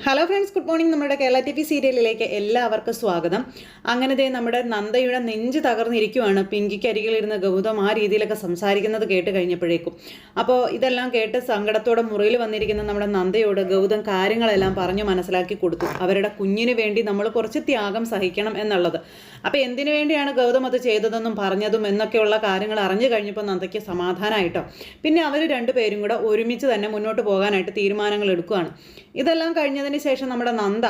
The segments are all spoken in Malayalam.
ഹലോ ഫ്രണ്ട്സ് ഗുഡ് മോർണിംഗ് നമ്മുടെ കേരള ടി വി സീരിയലിലേക്ക് എല്ലാവർക്കും സ്വാഗതം. അങ്ങനത്തെ നമ്മുടെ നന്ദയുടെ നെഞ്ച് തകർന്നിരിക്കുവാണ്. പിങ്കിക്ക് അരികിലിരുന്ന ഗൗതം ആ രീതിയിലൊക്കെ സംസാരിക്കുന്നത് കേട്ട് കഴിഞ്ഞപ്പോഴേക്കും. അപ്പോൾ ഇതെല്ലാം കേട്ട് സങ്കടത്തോടെ മുറിയിൽ വന്നിരിക്കുന്ന നമ്മുടെ നന്ദയോട് ഗൗതം കാര്യങ്ങളെല്ലാം പറഞ്ഞു മനസ്സിലാക്കി കൊടുത്തു. അവരുടെ കുഞ്ഞിന് വേണ്ടി നമ്മൾ കുറച്ച് ത്യാഗം സഹിക്കണം എന്നുള്ളത്. അപ്പോൾ എന്തിനു വേണ്ടിയാണ് ഗൗതം അത് ചെയ്തതെന്നും പറഞ്ഞതും എന്നൊക്കെയുള്ള കാര്യങ്ങൾ അറിഞ്ഞു കഴിഞ്ഞപ്പോൾ നന്ദയ്ക്ക് സമാധാനമായിട്ടോ. പിന്നെ അവർ രണ്ടുപേരും കൂടെ ഒരുമിച്ച് തന്നെ മുന്നോട്ട് പോകാനായിട്ട് തീരുമാനങ്ങൾ എടുക്കുകയാണ് ഇതെല്ലാം കഴിഞ്ഞതിന് ശേഷം നമ്മുടെ നന്ദ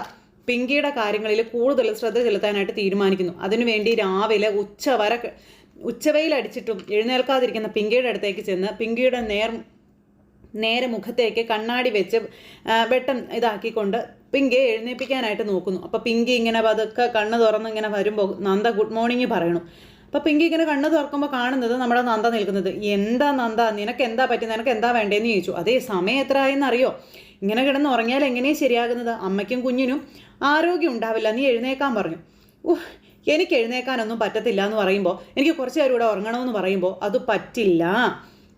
പിങ്കിയുടെ കാര്യങ്ങളിൽ കൂടുതൽ ശ്രദ്ധ ചെലുത്താനായിട്ട് തീരുമാനിക്കുന്നു. അതിനുവേണ്ടി രാവിലെ ഉച്ചവരെ ഉച്ചവയിൽ അടിച്ചിട്ടും എഴുന്നേൽക്കാതിരിക്കുന്ന പിങ്കിയുടെ അടുത്തേക്ക് ചെന്ന് പിങ്കിയുടെ നേർ നേരെ മുഖത്തേക്ക് കണ്ണാടി വെച്ച് വെട്ടം ഇതാക്കിക്കൊണ്ട് പിങ്കിയെ എഴുന്നേൽപ്പിക്കാനായിട്ട് നോക്കുന്നു. അപ്പോൾ പിങ്കി ഇങ്ങനെ പതുക്കെ കണ്ണ് തുറന്ന് ഇങ്ങനെ വരുമ്പോൾ നന്ദ ഗുഡ് മോർണിംഗ് പറയണു. അപ്പോൾ പിങ്കി ഇങ്ങനെ കണ്ണ് തുറക്കുമ്പോൾ കാണുന്നത് നമ്മുടെ നന്ദ നിൽക്കുന്നത്. എന്താ നന്ദ? നിനക്ക് എന്താ പറ്റി? നിനക്ക് എന്താ വേണ്ടതെന്ന് ചോദിച്ചു. അതേ സമയം എത്ര ആയെന്ന് അറിയോ ഇങ്ങനെ കിടന്ന് ഉറങ്ങിയാൽ എങ്ങനെയാണ് ശരിയാകുന്നത്? അമ്മയ്ക്കും കുഞ്ഞിനും ആരോഗ്യം ഉണ്ടാവില്ല. നീ എഴുന്നേക്കാൻ പറഞ്ഞു. ഉഹ് എനിക്ക് എഴുന്നേക്കാനൊന്നും പറ്റത്തില്ല എന്ന് പറയുമ്പോൾ എനിക്ക് കുറച്ച് നേരം ഇവിടെ ഉറങ്ങണമെന്ന് പറയുമ്പോൾ അത് പറ്റില്ല.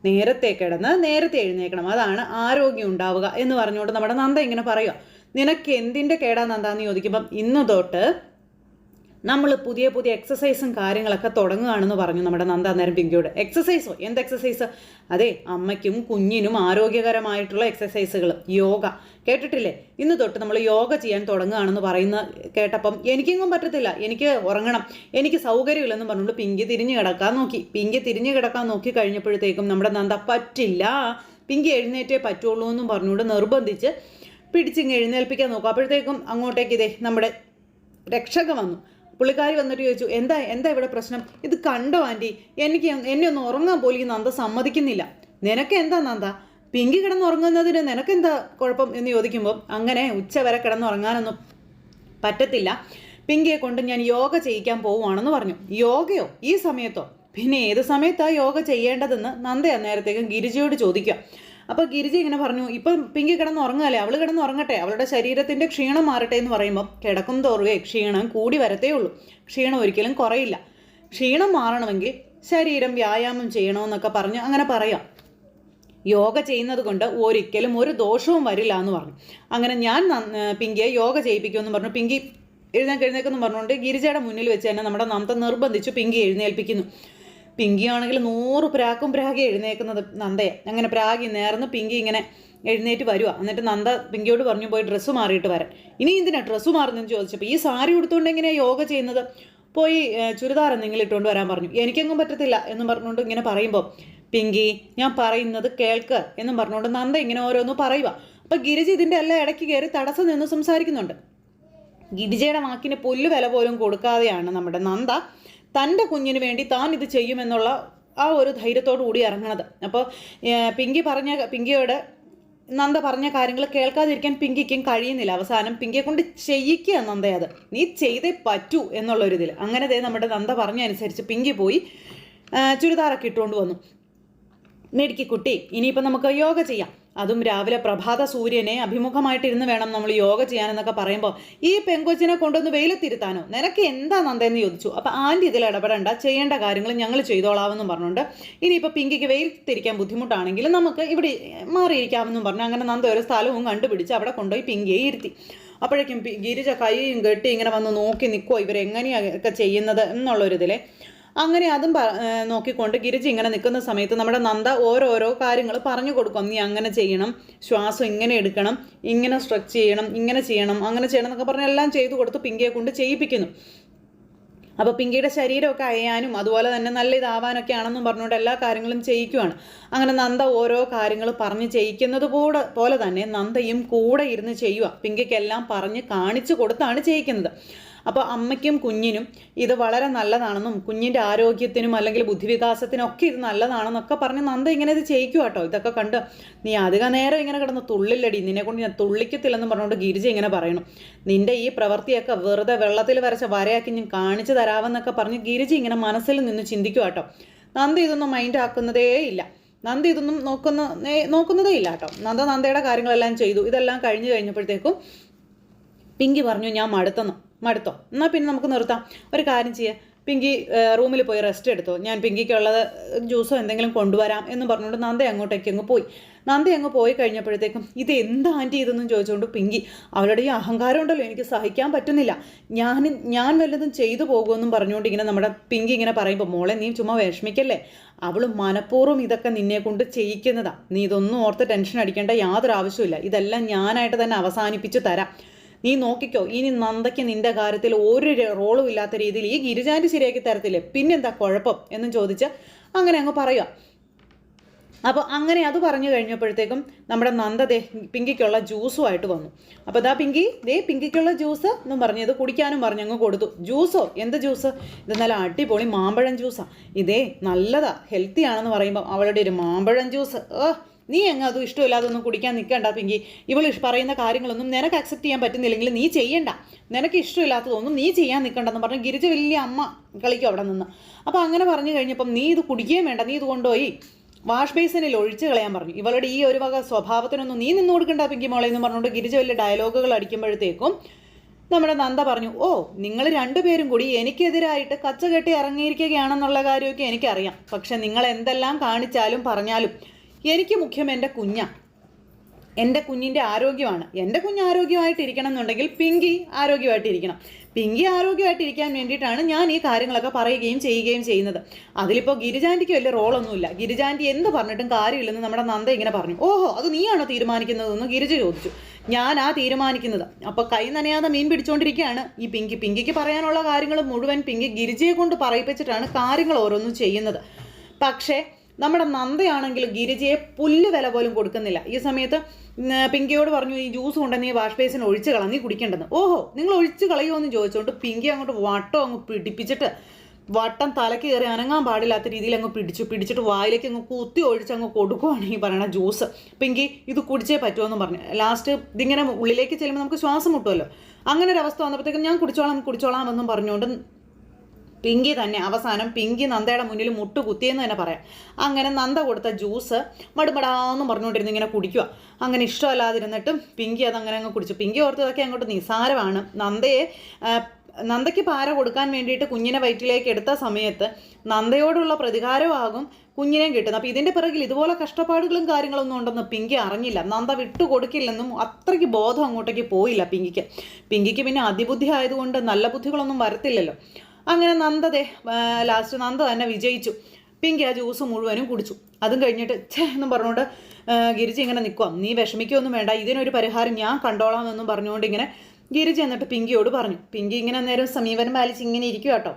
നേരത്തെ കിടന്ന് നേരത്തെ എഴുന്നേക്കണം. അതാണ് ആരോഗ്യം ഉണ്ടാവുക എന്ന് പറഞ്ഞുകൊണ്ട് നമ്മുടെ നന്ദ ഇങ്ങനെ പറയുക നിനക്ക് എന്തിന്റെ കേടാ നന്ദ? എന്ന് ചോദിക്കുമ്പം ഇന്ന് തൊട്ട് നമ്മൾ പുതിയ പുതിയ എക്സസൈസും കാര്യങ്ങളൊക്കെ തുടങ്ങുകയാണെന്ന് പറഞ്ഞു നമ്മുടെ നന്ദ അന്നേരം പിങ്കിയോട്. എക്സസൈസോ എന്ത് എക്സസൈസ് അതെ അമ്മയ്ക്കും കുഞ്ഞിനും ആരോഗ്യകരമായിട്ടുള്ള എക്സസൈസുകൾ യോഗ. കേട്ടിട്ടില്ലേ? ഇന്ന് തൊട്ട് നമ്മൾ യോഗ ചെയ്യാൻ തുടങ്ങുകയാണെന്ന് പറയുന്ന കേട്ടപ്പം എനിക്കെങ്ങും പറ്റത്തില്ല. എനിക്ക് ഉറങ്ങണം. എനിക്ക് സൗകര്യമില്ലെന്ന് പറഞ്ഞുകൊണ്ട് പിങ്കി തിരിഞ്ഞു കിടക്കാൻ നോക്കി. പിങ്കി തിരിഞ്ഞു കിടക്കാൻ നോക്കി കഴിഞ്ഞപ്പോഴത്തേക്കും നമ്മുടെ നന്ദ പറ്റില്ല. പിങ്കി എഴുന്നേറ്റേ പറ്റുള്ളൂ എന്നും പറഞ്ഞുകൊണ്ട് നിർബന്ധിച്ച് പിടിച്ചിങ്ങ് എഴുന്നേൽപ്പിക്കാൻ നോക്കും. അപ്പോഴത്തേക്കും അങ്ങോട്ടേക്ക് ഇതേ നമ്മുടെ രക്ഷക വന്നു. പുള്ളിക്കാരി വന്നിട്ട് ചോദിച്ചു എന്താ എന്താ ഇവിടെ പ്രശ്നം? ഇത് കണ്ടോ ആന്റി എനിക്ക് എന്നെ ഒന്ന് ഉറങ്ങാൻ പോലും ഈ നന്ദ സമ്മതിക്കുന്നില്ല. നിനക്ക് എന്താ നന്ദ? പിങ്കി കിടന്നുറങ്ങുന്നതിന് നിനക്കെന്താ കുഴപ്പം? എന്ന് ചോദിക്കുമ്പോൾ അങ്ങനെ ഉച്ച വരെ കിടന്നുറങ്ങാനൊന്നും പറ്റത്തില്ല. പിങ്കിയെ കൊണ്ട് ഞാൻ യോഗ ചെയ്യിക്കാൻ പോവുകയാണെന്ന് പറഞ്ഞു. യോഗയോ? ഈ സമയത്തോ? പിന്നെ ഏത് സമയത്താണ് യോഗ ചെയ്യേണ്ടതെന്ന്? നന്ദ അന്നേരത്തേക്കും ഗിരിജയോട് ചോദിക്കുക. അപ്പോൾ ഗിരിജി ഇങ്ങനെ പറഞ്ഞു ഇപ്പം പിങ്കി കിടന്ന് ഉറങ്ങുകയല്ലേ? അവൾ കിടന്ന് ഉറങ്ങട്ടെ. അവളുടെ ശരീരത്തിന്റെ ക്ഷീണം മാറട്ടെ എന്ന് പറയുമ്പോൾ കിടക്കും തോറുകയെ ക്ഷീണം കൂടി വരത്തേ ഉള്ളൂ. ക്ഷീണം ഒരിക്കലും കുറയില്ല. ക്ഷീണം മാറണമെങ്കിൽ ശരീരം വ്യായാമം ചെയ്യണമെന്നൊക്കെ പറഞ്ഞ് അങ്ങനെ പറയാം. യോഗ ചെയ്യുന്നത് കൊണ്ട് ഒരിക്കലും ഒരു ദോഷവും വരില്ല എന്ന് പറഞ്ഞു. അങ്ങനെ ഞാൻ പിങ്കിയെ യോഗ ചെയ്യിപ്പിക്കുമെന്ന് പറഞ്ഞു. പിങ്കി എഴുന്നേക്ക് എഴുന്നേക്കെന്ന് പറഞ്ഞുകൊണ്ട് ഗിരിജയുടെ മുന്നിൽ വെച്ച് തന്നെ നമ്മുടെ നമത്തെ നിർബന്ധിച്ചു പിങ്കി എഴുന്നേൽപ്പിക്കുന്നു. പിങ്കിയാണെങ്കിൽ നൂറ് പ്രാക്കും പ്രാഗി എഴുന്നേക്കുന്നത് നന്ദയെ. അങ്ങനെ പ്രാഗി നേർന്ന് പിങ്കി ഇങ്ങനെ എഴുന്നേറ്റ് വരുക എന്നിട്ട് നന്ദ പിങ്കിയോട് പറഞ്ഞു പോയി ഡ്രസ്സ് മാറിയിട്ട് വരാൻ. ഇനി എന്തിനാ ഡ്രസ്സ് മാറുന്നതെന്ന് ചോദിച്ചപ്പോൾ ഈ സാരി ഉടുത്തുകൊണ്ട് എങ്ങനെയാണ് യോഗ ചെയ്യുന്നത്? പോയി ചുരിദാർ എന്തെങ്കിലും ഇട്ടുകൊണ്ട് വരാൻ പറഞ്ഞു. എനിക്കെങ്ങും പറ്റത്തില്ല എന്ന് പറഞ്ഞുകൊണ്ട് ഇങ്ങനെ പറയുമ്പോൾ പിങ്കി ഞാൻ പറയുന്നത് കേൾക്ക് എന്നും പറഞ്ഞുകൊണ്ട് നന്ദ ഇങ്ങനെ ഓരോന്ന് പറയുക അപ്പം ഗിരിജ ഇതിന്റെ എല്ലാം ഇടയ്ക്ക് കയറി തടസ്സം നിന്ന് സംസാരിക്കുന്നുണ്ട്. ഗിരിജയുടെ വാക്കിന് പുല്ല് വില പോലും കൊടുക്കാതെയാണ് നമ്മുടെ നന്ദ തന്റെ കുഞ്ഞിന് വേണ്ടി താൻ ഇത് ചെയ്യുമെന്നുള്ള ആ ഒരു ധൈര്യത്തോടു കൂടി ഇറങ്ങണത്. അപ്പോൾ പിങ്കി പറഞ്ഞ പിങ്കിയോട് നന്ദ പറഞ്ഞ കാര്യങ്ങൾ കേൾക്കാതിരിക്കാൻ പിങ്കിക്കും കഴിയുന്നില്ല. അവസാനം പിങ്കിയെ കൊണ്ട് ചെയ്യിക്കുക നന്ദ അത്. നീ ചെയ്തേ പറ്റൂ എന്നുള്ളൊരിതിൽ. അങ്ങനെ ദേ നമ്മുടെ നന്ദ പറഞ്ഞ അനുസരിച്ച് പിങ്കി പോയി ചുരിദാറൊക്കെ ഇട്ടുകൊണ്ട് വന്നു. മെടുക്കി കുട്ടി ഇനിയിപ്പോൾ നമുക്ക് യോഗ ചെയ്യാം. അതും രാവിലെ പ്രഭാത സൂര്യനെ അഭിമുഖമായിട്ടിരുന്ന് വേണം നമ്മൾ യോഗ ചെയ്യാനെന്നൊക്കെ പറയുമ്പോൾ ഈ പെങ്കൊച്ചിനെ കൊണ്ടൊന്ന് വെയിലത്തിരുത്താനോ? നിനക്ക് എന്താ നന്ദെന്ന് ചോദിച്ചു. അപ്പോൾ ആന്റി ഇതിൽ ഇടപെടേണ്ട ചെയ്യേണ്ട കാര്യങ്ങൾ ഞങ്ങൾ ചെയ്തോളാമെന്നും പറഞ്ഞുകൊണ്ട് ഇനിയിപ്പോൾ പിങ്കിക്ക് വെയിലത്തിരിക്കാൻ ബുദ്ധിമുട്ടാണെങ്കിൽ നമുക്ക് ഇവിടെ മാറിയിരിക്കാമെന്നും പറഞ്ഞു. അങ്ങനെ നന്ദ ഒരു സ്ഥലവും കണ്ടുപിടിച്ച് അവിടെ കൊണ്ടുപോയി പിങ്കിയെ ഇരുത്തി. അപ്പോഴേക്കും ഗിരിജ കൈയും കെട്ടി ഇങ്ങനെ വന്ന് നോക്കി നിൽക്കുമോ ഇവരെങ്ങനെയൊക്കെ ചെയ്യുന്നത് എന്നുള്ളൊരിതിലെ അങ്ങനെ അതും നോക്കിക്കൊണ്ട് ഗിരിജി ഇങ്ങനെ നിൽക്കുന്ന സമയത്ത് നമ്മുടെ നന്ദ ഓരോരോ കാര്യങ്ങൾ പറഞ്ഞു കൊടുക്കും. നീ അങ്ങനെ ചെയ്യണം ശ്വാസം ഇങ്ങനെ എടുക്കണം ഇങ്ങനെ സ്ട്രെച്ച് ചെയ്യണം ഇങ്ങനെ ചെയ്യണം അങ്ങനെ ചെയ്യണം എന്നൊക്കെ പറഞ്ഞ് എല്ലാം ചെയ്തു കൊടുത്ത് പിങ്കിയെ കൊണ്ട് ചെയ്യിപ്പിക്കുന്നു. അപ്പോൾ പിങ്കിയുടെ ശരീരമൊക്കെ അയയാനും അതുപോലെ തന്നെ നല്ല ഇതാവാനൊക്കെ ആണെന്നും പറഞ്ഞുകൊണ്ട് എല്ലാ കാര്യങ്ങളും ചെയ്യിക്കുവാണ്. അങ്ങനെ നന്ദ ഓരോ കാര്യങ്ങൾ പറഞ്ഞ് ചെയ്യിക്കുന്നത് കൂടെ പോലെ തന്നെ നന്ദയും കൂടെ ഇരുന്ന് ചെയ്യുക പിങ്കിക്കെല്ലാം പറഞ്ഞ് കാണിച്ചു കൊടുത്താണ് ചെയ്യിക്കുന്നത്. അപ്പോൾ അമ്മയ്ക്കും കുഞ്ഞിനും ഇത് വളരെ നല്ലതാണെന്നും കുഞ്ഞിന്റെ ആരോഗ്യത്തിനും അല്ലെങ്കിൽ ബുദ്ധിവികാസത്തിനും ഒക്കെ ഇത് നല്ലതാണെന്നൊക്കെ പറഞ്ഞ് നന്ദ ഇങ്ങനെ ഇത് ചെയ്യിക്കും കേട്ടോ ഇതൊക്കെ കണ്ട് നീ അധിക നേരം ഇങ്ങനെ കിടന്ന് തുള്ളില്ലടി. നിന്നെ കൊണ്ട് ഞാൻ തുള്ളിക്കത്തില്ലെന്ന് പറഞ്ഞുകൊണ്ട് ഗിരിജ ഇങ്ങനെ പറയണം നിന്റെ ഈ പ്രവൃത്തിയൊക്കെ വെറുതെ വെള്ളത്തിൽ വരച്ച വരയാക്കി ഞാൻ കാണിച്ചു തരാമെന്നൊക്കെ പറഞ്ഞ് ഗിരിജ ഇങ്ങനെ മനസ്സിൽ നിന്ന് ചിന്തിക്കും കേട്ടോ നന്ദ ഇതൊന്നും മൈൻഡ് ആക്കുന്നതേ ഇല്ല. നന്ദി ഇതൊന്നും നോക്കുന്ന നോക്കുന്നതേ ഇല്ല കേട്ടോ നന്ദ നന്ദയുടെ കാര്യങ്ങളെല്ലാം ചെയ്തു. ഇതെല്ലാം കഴിഞ്ഞു കഴിഞ്ഞപ്പോഴത്തേക്കും പിങ്കി പറഞ്ഞു ഞാൻ മടുത്തെന്ന്. മടുത്തോ. എന്നാൽ പിന്നെ നമുക്ക് നിർത്താം. ഒരു കാര്യം ചെയ്യാം. പിങ്കി റൂമിൽ പോയി റെസ്റ്റ് എടുത്തോ. ഞാൻ പിങ്കിക്കുള്ളത് ജ്യൂസോ എന്തെങ്കിലും കൊണ്ടുവരാം എന്ന് പറഞ്ഞുകൊണ്ട് നന്ദ അങ്ങോട്ടേക്ക് അങ്ങ് പോയി. നന്ദി അങ്ങ് പോയി കഴിഞ്ഞപ്പോഴത്തേക്കും ഇത് എന്താ ആന്റി ഇതെന്നും ചോദിച്ചുകൊണ്ട് പിങ്കി അവളുടെ ഈ അഹങ്കാരം ഉണ്ടല്ലോ എനിക്ക് സഹിക്കാൻ പറ്റുന്നില്ല. ഞാൻ ഞാൻ വല്ലതും ചെയ്തു പോകുമെന്നും പറഞ്ഞുകൊണ്ട് ഇങ്ങനെ നമ്മുടെ പിങ്കി ഇങ്ങനെ പറയുമ്പോൾ മോളെ നീ ചുമ്മാ വിഷമിക്കല്ലേ? അവൾ മനഃപൂർവം ഇതൊക്കെ നിന്നെ കൊണ്ട് ചെയ്യിക്കുന്നതാണ് നീ ഇതൊന്നും ഓർത്ത് ടെൻഷൻ അടിക്കേണ്ട യാതൊരു ആവശ്യമില്ല ഇതെല്ലാം ഞാനായിട്ട് തന്നെ അവസാനിപ്പിച്ച് തരാം. നീ നോക്കിക്കോ ഇനി നന്ദയ്ക്ക് നിന്റെ കാര്യത്തിൽ ഒരു റോളും ഇല്ലാത്ത രീതിയിൽ ഈ ഗിരിജാന്റെ ശരിയാക്കി തരത്തില്ലേ? പിന്നെന്താ കുഴപ്പം? എന്നും ചോദിച്ച് അങ്ങനെ അങ്ങ് പറയുക അപ്പോൾ അങ്ങനെ അത് പറഞ്ഞു കഴിഞ്ഞപ്പോഴത്തേക്കും നമ്മുടെ നന്ദ ദേ പിങ്കിക്കുള്ള ജ്യൂസുമായിട്ട് വന്നു. അപ്പോൾ ദാ പിങ്കി ദേ പിങ്കിക്കുള്ള ജ്യൂസ് എന്നും പറഞ്ഞത് കുടിക്കാനും പറഞ്ഞു അങ്ങ് കൊടുത്തു. ജ്യൂസോ? എന്ത് ജ്യൂസ്? ഇത് നല്ല അടിപൊളി മാമ്പഴം ജ്യൂസാണ് ഇതേ നല്ലതാ ഹെൽത്തി ആണെന്ന് പറയുമ്പോൾ അവളുടെ ഒരു മാമ്പഴം ജ്യൂസ്. ഓ നീ അങ്ങ് അതും ഇഷ്ടമില്ലാതെ ഒന്നും കുടിക്കാൻ നിൽക്കണ്ട പിങ്കി. ഇവൾ പറയുന്ന കാര്യങ്ങളൊന്നും നിനക്ക് അക്സെപ്റ്റ് ചെയ്യാൻ പറ്റുന്നില്ലെങ്കിൽ നീ ചെയ്യണ്ട. നിനക്ക് ഇഷ്ടമില്ലാത്തതൊന്നും നീ ചെയ്യാൻ നിൽക്കണ്ടെന്ന് പറഞ്ഞ് ഗിരിജ വലിയ അമ്മ കളിക്കും അവിടെ നിന്ന്. അപ്പോൾ അങ്ങനെ പറഞ്ഞു കഴിഞ്ഞപ്പം നീ ഇത് കുടിക്കുകയും വേണ്ട നീ ഇത് കൊണ്ടുപോയി. വാഷ് ബേസിനിൽ ഒഴിച്ചു കളയാൻ പറഞ്ഞു. ഇവളുടെ ഈ ഒരു വക സ്വഭാവത്തിനൊന്നും നീ നിന്ന് കൊടുക്കണ്ട പിങ്കി മോളെ എന്ന് പറഞ്ഞുകൊണ്ട് ഗിരിജ വലിയ ഡയലോഗുകൾ അടിക്കുമ്പോഴത്തേക്കും നമ്മുടെ നന്ദ പറഞ്ഞു ഓ നിങ്ങൾ രണ്ടുപേരും കൂടി എനിക്കെതിരായിട്ട് കച്ച കെട്ടി ഇറങ്ങിയിരിക്കുകയാണെന്നുള്ള കാര്യമൊക്കെ എനിക്കറിയാം. പക്ഷെ നിങ്ങൾ എന്തെല്ലാം കാണിച്ചാലും പറഞ്ഞാലും എനിക്ക് മുഖ്യം എന്റെ കുഞ്ഞാ. എന്റെ കുഞ്ഞിന്റെ ആരോഗ്യമാണ്. എന്റെ കുഞ്ഞ് ആരോഗ്യമായിട്ടിരിക്കണം എന്നുണ്ടെങ്കിൽ പിങ്കി ആരോഗ്യമായിട്ടിരിക്കണം. പിങ്കി ആരോഗ്യമായിട്ടിരിക്കാൻ വേണ്ടിയിട്ടാണ് ഞാൻ ഈ കാര്യങ്ങളൊക്കെ പറയുകയും ചെയ്യുകയും ചെയ്യുന്നത്. അതിലിപ്പോൾ ഗിരിജാന്റിക്ക് വലിയ റോളൊന്നുമില്ല. ഗിരിജാന്റി എന്ത് പറഞ്ഞിട്ടും കാര്യമില്ലെന്ന് നമ്മുടെ നന്ദ ഇങ്ങനെ പറഞ്ഞു. ഓഹോ അത് നീയാണോ തീരുമാനിക്കുന്നതെന്ന് ഗിരിജ ചോദിച്ചു. ഞാൻ ആ തീരുമാനിക്കുന്നത്. അപ്പോൾ കൈ നനയാതെ മീൻ പിടിച്ചുകൊണ്ടിരിക്കുകയാണ് ഈ പിങ്കി പിങ്കിക്ക് പറയാനുള്ള കാര്യങ്ങൾ മുഴുവൻ പിങ്കി ഗിരിജയെ കൊണ്ട് പറയിപ്പിച്ചിട്ടാണ് കാര്യങ്ങൾ ഓരോന്നും ചെയ്യുന്നത്. പക്ഷേ നമ്മുടെ നന്ദയാണെങ്കിൽ ഗിരിജയെ പുല്ല് വില പോലും കൊടുക്കുന്നില്ല. ഈ സമയത്ത് പിങ്കിയോട് പറഞ്ഞു ഈ ജ്യൂസ് കൊണ്ട് നീ വാഷ് ബേസിന് ഒഴിച്ച് കളഞ്ഞ് കുടിക്കേണ്ടെന്ന്. ഓഹോ നിങ്ങൾ ഒഴിച്ച് കളയുമോ എന്ന് ചോദിച്ചുകൊണ്ട് പിങ്കി അങ്ങോട്ട് വട്ടം അങ്ങ് പിടിപ്പിച്ചിട്ട് വട്ടം തലക്ക് കയറി അനങ്ങാൻ പാടില്ലാത്ത രീതിയിൽ അങ്ങ് പിടിച്ചു പിടിച്ചിട്ട് വായിലേക്ക് അങ്ങ് കുത്തി ഒഴിച്ച് അങ്ങ് കൊടുക്കുവാണ് ഈ പറയണ ജ്യൂസ്. പിങ്കി ഇത് കുടിച്ചേ പറ്റുമെന്ന് പറഞ്ഞു. ലാസ്റ്റ് ഇതിങ്ങനെ ഉള്ളിലേക്ക് ചെല്ലുമ്പോൾ നമുക്ക് ശ്വാസം മുട്ടുമല്ലോ അങ്ങനെ ഒരു അവസ്ഥ വന്നപ്പോഴത്തേക്കും ഞാൻ കുടിച്ചോളാം കുടിച്ചോളാം എന്നും പറഞ്ഞുകൊണ്ട് പിങ്കി തന്നെ അവസാനം പിങ്കി നന്ദയുടെ മുന്നിൽ മുട്ട് കുത്തിയെന്ന് തന്നെ പറയാം. അങ്ങനെ നന്ദ കൊടുത്ത ജ്യൂസ് മടുമടാന്ന് പറഞ്ഞുകൊണ്ടിരുന്ന് ഇങ്ങനെ കുടിക്കുക. അങ്ങനെ ഇഷ്ടമല്ലാതിരുന്നിട്ടും പിങ്കി അതങ്ങനെ അങ്ങ് കുടിച്ചു. പിങ്കി ഓർത്തതൊക്കെ അങ്ങോട്ട് നിസാരമാണ് നന്ദയെ നന്ദയ്ക്ക് പാര കൊടുക്കാൻ വേണ്ടിയിട്ട് കുഞ്ഞിനെ വയറ്റിലേക്ക് എടുത്ത സമയത്ത് നന്ദയോടുള്ള പ്രതികാരമാകും കുഞ്ഞിനെയും കിട്ടുന്നത്. അപ്പോൾ ഇതിന്റെ പിറകിൽ ഇതുപോലെ കഷ്ടപ്പാടുകളും കാര്യങ്ങളൊന്നും ഉണ്ടെന്ന് പിങ്കി അറിഞ്ഞില്ല. നന്ദ വിട്ടു കൊടുക്കില്ലെന്നും അത്രയ്ക്ക് ബോധം അങ്ങോട്ടേക്ക് പോയില്ല പിങ്കിക്ക്. പിങ്കിക്ക് പിന്നെ അതിബുദ്ധി ആയതുകൊണ്ട് നല്ല ബുദ്ധികളൊന്നും വരത്തില്ലല്ലോ. അങ്ങനെ നന്ദതെ ലാസ്റ്റ് നന്ദ തന്നെ വിജയിച്ചു. പിങ്കി ആ ജ്യൂസ് മുഴുവനും കുടിച്ചു. അതും കഴിഞ്ഞിട്ട് ഛേ എന്നും പറഞ്ഞുകൊണ്ട് ഗിരിജി ഇങ്ങനെ നിൽക്കുവാം നീ വിഷമിക്കൊന്നും വേണ്ട. ഇതിനൊരു പരിഹാരം ഞാൻ കണ്ടോളാം എന്നും പറഞ്ഞുകൊണ്ട് ഇങ്ങനെ ഗിരിജ എന്നിട്ട് പിങ്കിയോട് പറഞ്ഞു. പിങ്കി ഇങ്ങനെ നേരം സമീപനം പാലിച്ച് ഇങ്ങനെ ഇരിക്കുക കേട്ടോ.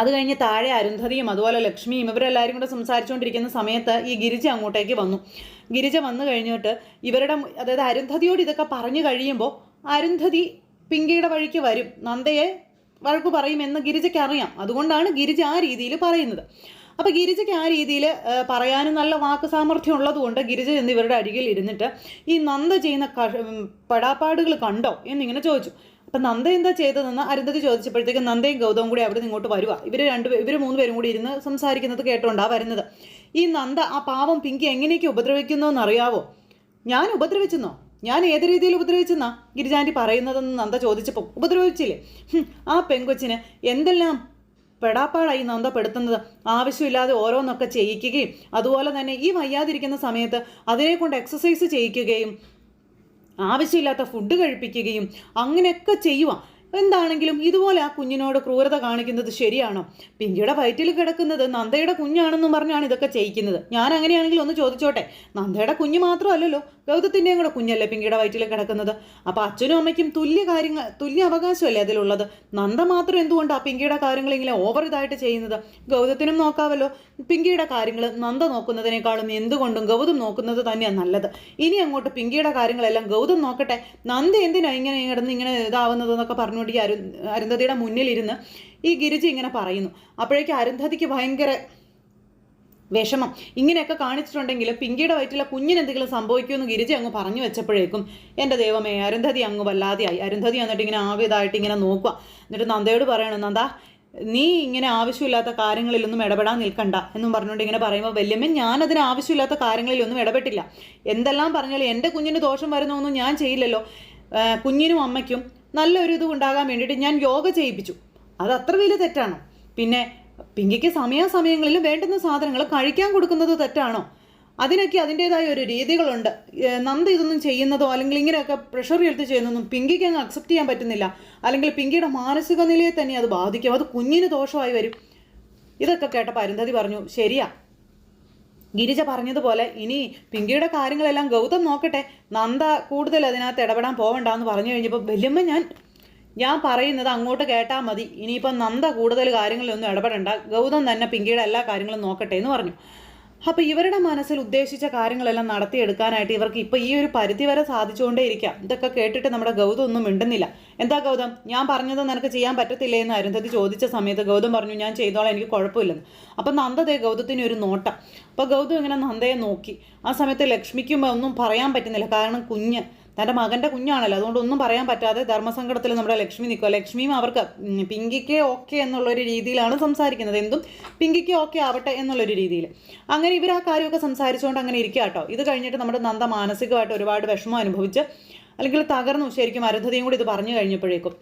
അത് കഴിഞ്ഞ് താഴെ അരുന്ധതിയും അതുപോലെ ലക്ഷ്മിയും ഇവരെല്ലാവരും കൂടെ സംസാരിച്ചുകൊണ്ടിരിക്കുന്ന സമയത്ത് ഈ ഗിരിജ അങ്ങോട്ടേക്ക് വന്നു. ഗിരിജ വന്നു കഴിഞ്ഞിട്ട് ഇവരുടെ അതായത് അരുന്ധതിയോട് ഇതൊക്കെ പറഞ്ഞു കഴിയുമ്പോൾ അരുന്ധതി പിങ്കിയുടെ വഴിക്ക് വരും. നന്ദയെ വഴക്ക് പറയുമെന്ന് ഗിരിജയ്ക്ക് അറിയാം. അതുകൊണ്ടാണ് ഗിരിജ ആ രീതിയിൽ പറയുന്നത്. അപ്പോൾ ഗിരിജയ്ക്ക് ആ രീതിയിൽ പറയാനും നല്ല വാക്ക് സാമർഥ്യം ഉള്ളതുകൊണ്ട് ഗിരിജ എന്നിവരുടെ അരികിൽ ഇരുന്നിട്ട് ഈ നന്ദ ചെയ്യുന്ന പെടാപ്പാടുകൾ കണ്ടോ എന്നിങ്ങനെ ചോദിച്ചു. അപ്പം നന്ദ എന്താ ചെയ്തതെന്ന് അരുന്ധതി ചോദിച്ചപ്പോഴത്തേക്ക് നന്ദയും ഗൗതവും കൂടി അവിടെ ഇങ്ങോട്ട് വരുക ഇവർ രണ്ട് ഇവർ മൂന്ന് പേരും കൂടി ഇരുന്ന് സംസാരിക്കുന്നത് കേട്ടോണ്ടാ വരുന്നത്. ഈ നന്ദ ആ പാവം പിങ്കി എങ്ങനെയൊക്കെ ഉപദ്രവിക്കുന്നു എന്നറിയാവോ ഞാൻ ഉപദ്രവിച്ചെന്നോ? ഞാൻ ഏത് രീതിയിൽ ഉപദ്രവിച്ചെന്നാ? ഗിരിജാന്റി പറയുന്നതെന്ന് നന്ദ ചോദിച്ചപ്പോൾ ഉപദ്രവിച്ചില്ലേ? ആ പെങ്കൊച്ചിന് എന്തെല്ലാം പെടാപ്പാടായി നന്ദ പെടുത്തുന്നത്? ആവശ്യമില്ലാതെ ഓരോന്നൊക്കെ ചെയ്യിക്കുകയും അതുപോലെ തന്നെ ഈ വയ്യാതിരിക്കുന്ന സമയത്ത് അതിനെക്കൊണ്ട് എക്സസൈസ് ചെയ്യിക്കുകയും ആവശ്യമില്ലാത്ത ഫുഡ് കഴിപ്പിക്കുകയും അങ്ങനെയൊക്കെ ചെയ്യുക എന്താണെങ്കിലും ഇതുപോലെ ആ കുഞ്ഞിനോട് ക്രൂരത കാണിക്കുന്നത് ശരിയാണോ? പിങ്കിയുടെ വയറ്റിൽ കിടക്കുന്നത് നന്ദയുടെ കുഞ്ഞാണെന്നും പറഞ്ഞാണ് ഇതൊക്കെ ചെയ്യിക്കുന്നത്. ഞാൻ അങ്ങനെയാണെങ്കിൽ ഒന്ന് ചോദിച്ചോട്ടെ. നന്ദയുടെ കുഞ്ഞ് മാത്രമല്ലല്ലോ. ഗൗതത്തിന്റെയും കൂടെ കുഞ്ഞല്ലേ പിങ്കിയുടെ വയറ്റിൽ കിടക്കുന്നത്? അപ്പോൾ അച്ഛനും അമ്മയ്ക്കും തുല്യ കാര്യങ്ങൾ തുല്യ അവകാശമല്ലേ അതിലുള്ളത്? നന്ദ മാത്രം എന്തുകൊണ്ടാണ് പിങ്കിയുടെ കാര്യങ്ങൾ ഇങ്ങനെ ഓവർ ഇതായിട്ട് ചെയ്യുന്നത്? ഗൗതത്തിനും നോക്കാമല്ലോ പിങ്കിയുടെ കാര്യങ്ങൾ നന്ദ നോക്കുന്നതിനേക്കാളും എന്തുകൊണ്ടും ഗൗതം നോക്കുന്നത് തന്നെയാണ് നല്ലത്. ഇനി അങ്ങോട്ട് പിങ്കിയുടെ കാര്യങ്ങളെല്ലാം ഗൗതം നോക്കട്ടെ. നന്ദ എന്തിനാ ഇങ്ങനെ കിടന്ന് ഇങ്ങനെ ഇതാവുന്നത് എന്നൊക്കെ പറഞ്ഞുകൊണ്ട് ഈ അരു അരുന്ധതിയുടെ മുന്നിലിരുന്ന് ഈ ഗിരിജി ഇങ്ങനെ പറയുന്നു. അപ്പോഴേക്കും അരുന്ധതിക്ക് ഭയങ്കര വിഷമം. ഇങ്ങനെയൊക്കെ കാണിച്ചിട്ടുണ്ടെങ്കിൽ പിങ്കിയുടെ വയറ്റിലെ കുഞ്ഞിന് എന്തെങ്കിലും സംഭവിക്കുമെന്ന് ഗിരിജി അങ്ങ് പറഞ്ഞു വെച്ചപ്പോഴേക്കും എന്റെ ദൈവമേ അരുന്ധതി അങ്ങ് വല്ലാതെയായി. അരുന്ധതി എന്നിട്ട് ഇങ്ങനെ ആവേതായിട്ട് ഇങ്ങനെ നോക്കുക. എന്നിട്ട് നന്ദയോട് പറയണം നന്ദ നീ ഇങ്ങനെ ആവശ്യമില്ലാത്ത കാര്യങ്ങളിലൊന്നും ഇടപെടാൻ നിൽക്കണ്ട എന്നും പറഞ്ഞുകൊണ്ട് ഇങ്ങനെ പറയുമ്പോൾ വല്യമ്മ ഞാനതിന് ആവശ്യമില്ലാത്ത കാര്യങ്ങളിലൊന്നും ഇടപെട്ടില്ല. എന്തെല്ലാം പറഞ്ഞാലും എന്റെ കുഞ്ഞിന് ദോഷം വരുന്നൊന്നും ഞാൻ ചെയ്യില്ലല്ലോ. കുഞ്ഞിനും അമ്മയ്ക്കും നല്ലൊരു ഇത് ഉണ്ടാകാൻ വേണ്ടിയിട്ട് ഞാൻ യോഗ ചെയ്യിപ്പിച്ചു. അത് അത്ര വലിയ തെറ്റാണോ. പിന്നെ പിങ്കിക്ക് സമയാസമയങ്ങളിൽ വേണ്ടുന്ന സാധനങ്ങൾ കഴിക്കാൻ കൊടുക്കുന്നത് തെറ്റാണോ? അതിനൊക്കെ അതിന്റെതായ ഒരു രീതികളുണ്ട്. നന്ദി ഇതൊന്നും ചെയ്യുന്നതോ അല്ലെങ്കിൽ ഇങ്ങനെയൊക്കെ പ്രഷർ എടുത്ത് ചെയ്യുന്നതൊന്നും പിങ്കിക്ക് അങ്ങ് അക്സെപ്റ്റ് ചെയ്യാൻ പറ്റുന്നില്ല. അല്ലെങ്കിൽ പിങ്കിയുടെ മാനസിക നിലയെ തന്നെ അത് ബാധിക്കും. അത് കുഞ്ഞിന് ദോഷമായി വരും. ഇതൊക്കെ കേട്ടപ്പോൾ അരുന്ധതി പറഞ്ഞു ശരിയാ ഗിരിജ പറഞ്ഞതുപോലെ ഇനി പിങ്കിയുടെ കാര്യങ്ങളെല്ലാം ഗൗതം നോക്കട്ടെ. നന്ദ കൂടുതൽ അതിനകത്ത് ഇടപെടാൻ പോവണ്ടെന്ന് പറഞ്ഞു കഴിഞ്ഞപ്പോൾ വല്യമ്മ ഞാൻ ഞാൻ പറയുന്നത് അങ്ങോട്ട് കേട്ടാൽ മതി. ഇനിയിപ്പം നന്ദ കൂടുതൽ കാര്യങ്ങളിലൊന്നും ഇടപെടണ്ട. ഗൗതം തന്നെ പിങ്കിയുടെ എല്ലാ കാര്യങ്ങളും നോക്കട്ടെ എന്ന് പറഞ്ഞു. അപ്പോൾ ഇവരുടെ മനസ്സിൽ ഉദ്ദേശിച്ച കാര്യങ്ങളെല്ലാം നടത്തിയെടുക്കാനായിട്ട് ഇവർക്ക് ഇപ്പോൾ ഈ ഒരു പരിധി വരെ സാധിച്ചുകൊണ്ടേ ഇരിക്കാം ഇതൊക്കെ കേട്ടിട്ട് നമ്മുടെ ഗൗതം ഒന്നും മിണ്ടുന്നില്ല. എന്താ ഗൗതം? ഞാൻ പറഞ്ഞത് നിനക്ക് ചെയ്യാൻ പറ്റത്തില്ലേ എന്ന് അരുന്ധതി ചോദിച്ച സമയത്ത് ഗൗതം പറഞ്ഞു ഞാൻ ചെയ്തോളാം എനിക്ക് കുഴപ്പമില്ലെന്ന്. അപ്പം നന്ദതേ ഗൗതത്തിന് ഒരു നോട്ടം. അപ്പോൾ ഗൗതം ഇങ്ങനെ നന്ദയെ നോക്കി. ആ സമയത്ത് ലക്ഷ്മിക്കും ഒന്നും പറയാൻ പറ്റുന്നില്ല. കാരണം കുഞ്ഞ് തന്റെ മകന്റെ കുഞ്ഞാണല്ലോ. അതുകൊണ്ട് ഒന്നും പറയാൻ പറ്റാതെ ധർമ്മസങ്കടത്തിൽ നമ്മുടെ ലക്ഷ്മി നിൽക്കുക. ലക്ഷ്മിയും അവർക്ക് പിങ്കിക്ക് ഓക്കെ എന്നുള്ളൊരു രീതിയിലാണ് സംസാരിക്കുന്നത്. എന്തും പിങ്കിക്ക് ഓക്കെ ആവട്ടെ എന്നുള്ളൊരു രീതിയിൽ. അങ്ങനെ ഇവർ ആ കാര്യമൊക്കെ സംസാരിച്ചുകൊണ്ട് അങ്ങനെ ഇരിക്കുക കേട്ടോ. ഇത് കഴിഞ്ഞിട്ട് നമ്മുടെ നന്ദ മാനസികമായിട്ട് ഒരുപാട് വിഷമം അനുഭവിച്ച് അല്ലെങ്കിൽ തകർന്നു. ശരിക്കും അരുദ്ധതയും കൂടി ഇത് പറഞ്ഞു കഴിഞ്ഞപ്പോഴേക്കും.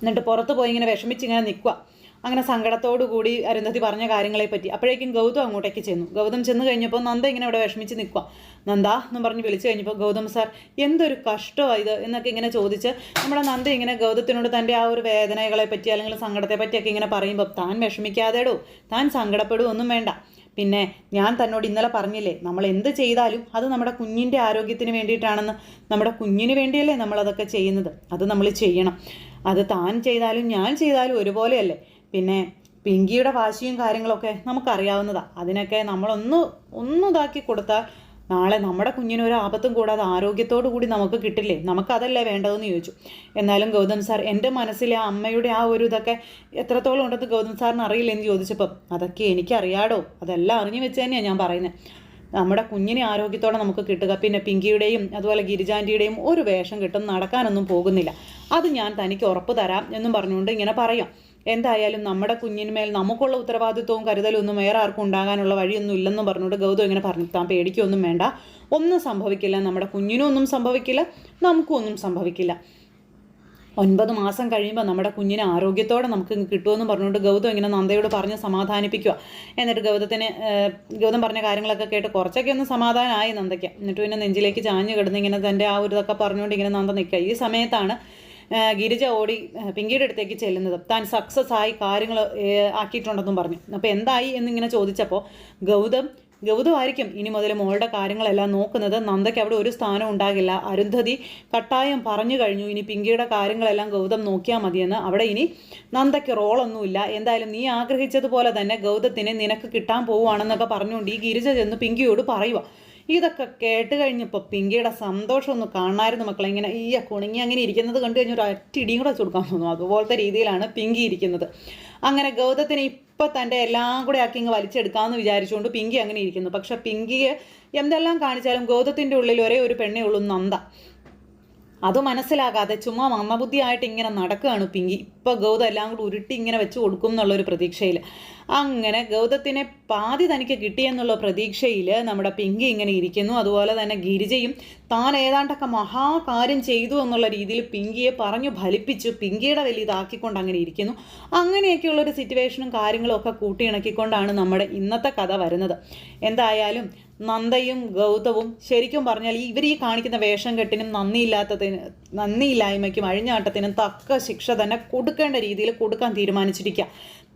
എന്നിട്ട് പുറത്ത് പോയി ഇങ്ങനെ വിഷമിച്ച് ഇങ്ങനെ നിൽക്കുക. അങ്ങനെ സങ്കടത്തോടു കൂടി അരുന്ധതി പറഞ്ഞ കാര്യങ്ങളെ പറ്റി. അപ്പോഴേക്കും ഗൗതം അങ്ങോട്ടേക്ക് ചെന്നു. ഗൗതം ചെന്ന് കഴിഞ്ഞപ്പോൾ നന്ദ ഇങ്ങനെ അവിടെ വിഷമിച്ച് നിൽക്കുക നന്ദ എന്ന് പറഞ്ഞ് വിളിച്ചു കഴിഞ്ഞപ്പോൾ ഗൗതം സാർ എന്തൊരു കഷ്ടമാണ് ഇത്? എന്നൊക്കെ ഇങ്ങനെ ചോദിച്ച് നമ്മുടെ നന്ദ ഇങ്ങനെ ഗൗതത്തിനോട് തന്റെ ആ ഒരു വേദനകളെ പറ്റി അല്ലെങ്കിൽ സങ്കടത്തെ പറ്റിയൊക്കെ ഇങ്ങനെ പറയുമ്പോൾ താൻ വിഷമിക്കാതെടോ താൻ സങ്കടപ്പെടുകയൊന്നും വേണ്ട. പിന്നെ ഞാൻ തന്നോട് ഇന്നലെ പറഞ്ഞില്ലേ നമ്മൾ എന്ത് ചെയ്താലും അത് നമ്മുടെ കുഞ്ഞിന്റെ ആരോഗ്യത്തിന് വേണ്ടിയിട്ടാണെന്ന്. നമ്മുടെ കുഞ്ഞിന് വേണ്ടിയല്ലേ നമ്മളതൊക്കെ ചെയ്യുന്നത്. അത് നമ്മൾ ചെയ്യണം. അത് താൻ ചെയ്താലും ഞാൻ ചെയ്താലും ഒരുപോലെയല്ലേ. പിന്നെ പിങ്കിയുടെ വാശിയും കാര്യങ്ങളൊക്കെ നമുക്കറിയാവുന്നതാണ് അതിനൊക്കെ നമ്മളൊന്ന് ഒന്ന് ഇതാക്കി കൊടുത്താൽ നാളെ നമ്മുടെ കുഞ്ഞിന് ഒരു ആപത്തും കൂടാതെ ആരോഗ്യത്തോടു കൂടി നമുക്ക് കിട്ടില്ലേ? നമുക്കതല്ലേ വേണ്ടതെന്ന് ചോദിച്ചു. എന്നാലും ഗൗതം സാർ എന്റെ മനസ്സിലെ ആ അമ്മയുടെ ആ ഒരു ഇതൊക്കെ എത്രത്തോളം ഉണ്ടെന്ന് ഗൗതം സാറിന് അറിയില്ലെന്ന് ചോദിച്ചപ്പം അതൊക്കെ എനിക്കറിയാടോ? അതെല്ലാം അറിഞ്ഞു വെച്ച് തന്നെയാണ് ഞാൻ പറയുന്നത് നമ്മുടെ കുഞ്ഞിനെ ആരോഗ്യത്തോടെ നമുക്ക് കിട്ടുക. പിന്നെ പിങ്കിയുടെയും അതുപോലെ ഗിരിജാന്റിയുടെയും ഒരു വേഷം കിട്ടും. നടക്കാനൊന്നും പോകുന്നില്ല. അത് ഞാൻ തനിക്ക് ഉറപ്പ് തരാം എന്നും പറഞ്ഞുകൊണ്ട് ഇങ്ങനെ പറയാം. എന്തായാലും നമ്മുടെ കുഞ്ഞിന്മേൽ നമുക്കുള്ള ഉത്തരവാദിത്വവും കരുതലും ഒന്നും വേറെ ആർക്കും ഉണ്ടാകാനുള്ള വഴിയൊന്നും ഇല്ലെന്ന് പറഞ്ഞുകൊണ്ട് ഗൗതം ഇങ്ങനെ പറഞ്ഞു. താൻ പേടിക്കൊന്നും വേണ്ട. ഒന്നും സംഭവിക്കില്ല. നമ്മുടെ കുഞ്ഞിനും ഒന്നും സംഭവിക്കില്ല. നമുക്കും ഒന്നും സംഭവിക്കില്ല. ഒൻപത് മാസം കഴിയുമ്പോൾ നമ്മുടെ കുഞ്ഞിനെ ആരോഗ്യത്തോടെ നമുക്ക് കിട്ടുമെന്ന് പറഞ്ഞുകൊണ്ട് ഗൗതം ഇങ്ങനെ നന്ദയോട് പറഞ്ഞ് സമാധാനിപ്പിക്കുക എന്നിട്ട് ഗൗതത്തിന് ഗൗതം പറഞ്ഞ കാര്യങ്ങളൊക്കെ കേട്ട് കുറച്ചൊക്കെ ഒന്ന് സമാധാനമായി നന്ദയ്ക്ക്. എന്നിട്ട് പിന്നെ നെഞ്ചിലേക്ക് ചാഞ്ഞ് കിടന്ന് ഇങ്ങനെ തന്റെ ആ ഒരു ഇതൊക്കെ പറഞ്ഞുകൊണ്ട് ഇങ്ങനെ നന്ദ നിൽക്കുക. ഈ സമയത്താണ് ഗിരിജ ഓടി പിങ്കിയുടെ അടുത്തേക്ക് ചെല്ലുന്നത്. താൻ സക്സസ് ആയി കാര്യങ്ങൾ ആക്കിയിട്ടുണ്ടെന്നും പറഞ്ഞു. അപ്പോൾ എന്തായി എന്നിങ്ങനെ ചോദിച്ചപ്പോൾ ഗൗതം ഗൗതമായിരിക്കും ഇനി മുതൽ മോളുടെ കാര്യങ്ങളെല്ലാം നോക്കുന്നത്. നന്ദയ്ക്ക് അവിടെ ഒരു സ്ഥാനം ഉണ്ടാകില്ല. അരുന്ധതി കട്ടായം പറഞ്ഞു കഴിഞ്ഞു. ഇനി പിങ്കിയുടെ കാര്യങ്ങളെല്ലാം ഗൗതം നോക്കിയാൽ മതിയെന്ന്. അവിടെ ഇനി നന്ദയ്ക്ക് റോളൊന്നുമില്ല. എന്തായാലും നീ ആഗ്രഹിച്ചതുപോലെ തന്നെ ഗൗതത്തിന് നിനക്ക് കിട്ടാൻ പോവുകയാണെന്നൊക്കെ പറഞ്ഞുകൊണ്ട് ഈ ഗിരിജ ചെന്ന് പിങ്കിയോട് പറയുക ഇതൊക്കെ കേട്ട് കഴിഞ്ഞപ്പോൾ പിങ്കിയുടെ സന്തോഷം ഒന്ന് കാണാമായിരുന്നു മക്കളെ. ഇങ്ങനെ ഈ കുണുങ്ങി അങ്ങനെ ഇരിക്കുന്നത് കണ്ടു കഴിഞ്ഞാൽ ഒരു അറ്റിടിയും കൂടെ വെച്ച് കൊടുക്കാൻ തോന്നുന്നു. അതുപോലത്തെ രീതിയിലാണ് പിങ്കി ഇരിക്കുന്നത്. അങ്ങനെ ഗൗതത്തിന് ഇപ്പം തന്റെ എല്ലാം കൂടെ ആക്കി ഇങ്ങ് വലിച്ചെടുക്കാമെന്ന് വിചാരിച്ചുകൊണ്ട് പിങ്കി അങ്ങനെ ഇരിക്കുന്നു. പക്ഷെ പിങ്കിയെ എന്തെല്ലാം കാണിച്ചാലും ഗൗതത്തിന്റെ ഉള്ളിൽ ഒരേ ഒരു പെണ്ണേ ഉള്ളൂ നന്ദ. അത് മനസ്സിലാകാതെ ചുമ്മാ മന്ദബുദ്ധിയായിട്ട് ഇങ്ങനെ നടക്കുകയാണ് പിങ്കി. ഇപ്പോൾ ഗൗതം എല്ലാം കൂടി ഉരുട്ടി ഇങ്ങനെ വെച്ച് കൊടുക്കും എന്നുള്ളൊരു പ്രതീക്ഷയിൽ. അങ്ങനെ ഗൗതത്തിനെ പാതി തനിക്ക് കിട്ടിയെന്നുള്ള പ്രതീക്ഷയിൽ നമ്മുടെ പിങ്കി ഇങ്ങനെ ഇരിക്കുന്നു. അതുപോലെ തന്നെ ഗിരിജയും താൻ ഏതാണ്ടൊക്കെ മഹാകാര്യം ചെയ്തു എന്നുള്ള രീതിയിൽ പിങ്കിയെ പറഞ്ഞു ഫലിപ്പിച്ചു. പിങ്കിയുടെ വലിയ ഇതാക്കിക്കൊണ്ട് അങ്ങനെ ഇരിക്കുന്നു. അങ്ങനെയൊക്കെയുള്ളൊരു സിറ്റുവേഷനും കാര്യങ്ങളും ഒക്കെ കൂട്ടിയിണക്കിക്കൊണ്ടാണ് നമ്മുടെ ഇന്നത്തെ കഥ വരുന്നത്. എന്തായാലും നന്ദയും ഗൗതവും ശരിക്കും പറഞ്ഞാൽ ഇവർ ഈ കാണിക്കുന്ന വേഷം കെട്ടിനും നന്ദിയില്ലാത്തതിന് നന്ദിയില്ലായ്മയ്ക്കും അഴിഞ്ഞാട്ടത്തിനും തക്ക ശിക്ഷ തന്നെ കൊടുക്കേണ്ട രീതിയിൽ കൊടുക്കാൻ തീരുമാനിച്ചിരിക്കുക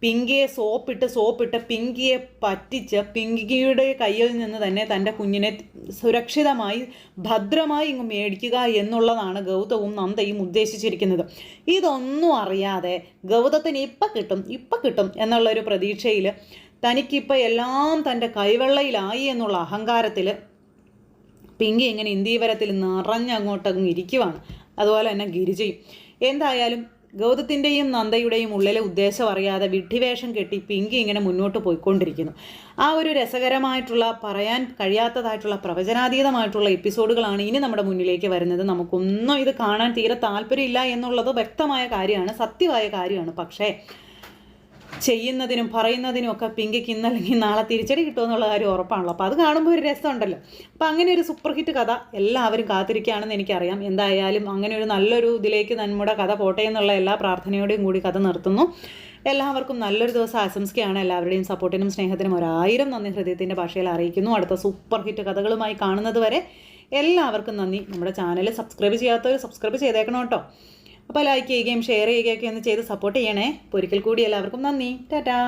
പിങ്കിയെ സോപ്പിട്ട് സോപ്പിട്ട് പിങ്കിയെ പറ്റിച്ച് പിങ്കിയുടെ കയ്യിൽ നിന്ന് തന്നെ തന്റെ കുഞ്ഞിനെ സുരക്ഷിതമായി ഭദ്രമായി ഇങ്ങ് മേടിക്കുക എന്നുള്ളതാണ് ഗൗതവും നന്ദയും ഉദ്ദേശിച്ചിരിക്കുന്നത്. ഇതൊന്നും അറിയാതെ ഗൗതത്തിന് ഇപ്പം കിട്ടും ഇപ്പം കിട്ടും എന്നുള്ളൊരു പ്രതീക്ഷയിൽ തനിക്കിപ്പോൾ എല്ലാം തന്റെ കൈവെള്ളയിലായി എന്നുള്ള അഹങ്കാരത്തിൽ പിങ്കി ഇങ്ങനെ ഇന്ദീവരത്തിൽ നിറഞ്ഞങ്ങോട്ടങ്ങ് ഇരിക്കുവാണ്. അതുപോലെ തന്നെ ഗിരിജയും. എന്തായാലും ഗൗതത്തിന്റെയും നന്ദയുടെയും ഉള്ളിലെ ഉദ്ദേശം അറിയാതെ വിഡ്ഢിവേഷം കെട്ടി പിങ്കി ഇങ്ങനെ മുന്നോട്ട് പോയിക്കൊണ്ടിരിക്കുന്നു. ആ ഒരു രസകരമായിട്ടുള്ള പറയാൻ കഴിയാത്തതായിട്ടുള്ള പ്രവചനാതീതമായിട്ടുള്ള എപ്പിസോഡുകളാണ് ഇനി നമ്മുടെ മുന്നിലേക്ക് വരുന്നത്. നമുക്കൊന്നും ഇത് കാണാൻ തീരെ താല്പര്യമില്ല എന്നുള്ളത് വ്യക്തമായ കാര്യമാണ് സത്യമായ കാര്യമാണ്. പക്ഷേ ചെയ്യുന്നതിനും പറയുന്നതിനും ഒക്കെ പിങ്കിക്ക് ഇന്നല്ലെങ്കിൽ നാളെ തിരിച്ചടി കിട്ടുമെന്നുള്ള കാര്യം ഉറപ്പാണല്ലോ. അപ്പോൾ അത് കാണുമ്പോൾ ഒരു രസമുണ്ടല്ലോ. അപ്പോൾ അങ്ങനെ ഒരു സൂപ്പർ ഹിറ്റ് കഥ എല്ലാവരും കാത്തിരിക്കുകയാണെന്ന് എനിക്കറിയാം. എന്തായാലും അങ്ങനെ ഒരു നല്ലൊരു ഇതിലേക്ക് നമ്മുടെ കഥ പോട്ടെ എന്നുള്ള എല്ലാ പ്രാർത്ഥനയോടെയും കൂടി കഥ നിർത്തുന്നു. എല്ലാവർക്കും നല്ലൊരു ദിവസം ആശംസിക്കുകയാണ്. എല്ലാവരുടെയും സപ്പോർട്ടിനും സ്നേഹത്തിനും ഒരായിരം നന്ദി ഹൃദയത്തിന്റെ ഭാഷയിൽ അറിയിക്കുന്നു. അടുത്ത സൂപ്പർ ഹിറ്റ് കഥകളുമായി കാണുന്നത് വരെ എല്ലാവർക്കും നന്ദി. നമ്മുടെ ചാനൽ സബ്സ്ക്രൈബ് ചെയ്യാത്തവർ സബ്സ്ക്രൈബ് ചെയ്തേക്കണം കേട്ടോ. അപ്പോൾ ലൈക്ക് ചെയ്യുകയും ഷെയർ ചെയ്യുകയൊക്കെ ഒന്ന് ചെയ്ത് സപ്പോർട്ട് ചെയ്യണേ. അപ്പോൾ ഒരിക്കൽ കൂടി എല്ലാവർക്കും നന്ദി. ടാറ്റാ.